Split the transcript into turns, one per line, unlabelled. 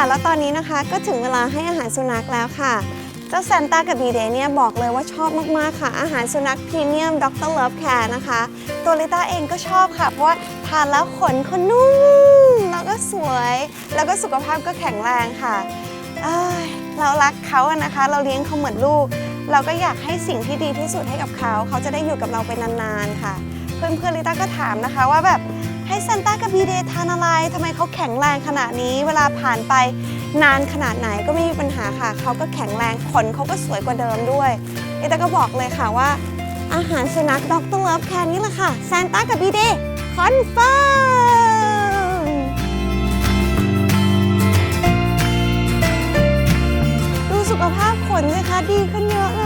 ค่ะ แล้วตอนนี้นะคะก็ถึงเวลาให้อาหารสุนัขแล้วค่ะ เจ้าแซนต้ากับบีเดเนี่ยบอกเลยว่าชอบมาก ๆ ค่ะ อาหารสุนัขพรีเมียมด็อกเตอร์เลิฟแคร์นะคะ ตัวลิต้าเองก็ชอบค่ะ เพราะว่าทานแล้วขนเขานุ่ม แล้วก็สวย แล้วก็สุขภาพก็แข็งแรงค่ะเเรารักเขาอะนะคะ เราเลี้ยงเขาเหมือนลูก เราก็อยากให้สิ่งที่ดีที่สุดให้กับเขา เขาจะได้อยู่กับเราไปนาน ๆ ค่ะ เพื่อนๆลิต้าก็ถามนะคะว่าแบบ ให้ซันต้ากับบีเดย์ทานอะไรทำไมเขาแข็งแรงขนาดนี้ เวลาผ่านไปนานขนาดไหนก็ไม่มีปัญหาค่ะ เขาก็แข็งแรงขนเขาก็สวยกว่าเดิมด้วยเอต้าก็บอกเลยค่ะว่า อาหารสุนัขด็อกเตอร์เลิฟแคนนี่แหละค่ะซันต้ากับบีเดย์คอนเฟิร์มดูสุขภาพขนเลยค่ะดีขึ้นเยอะเลย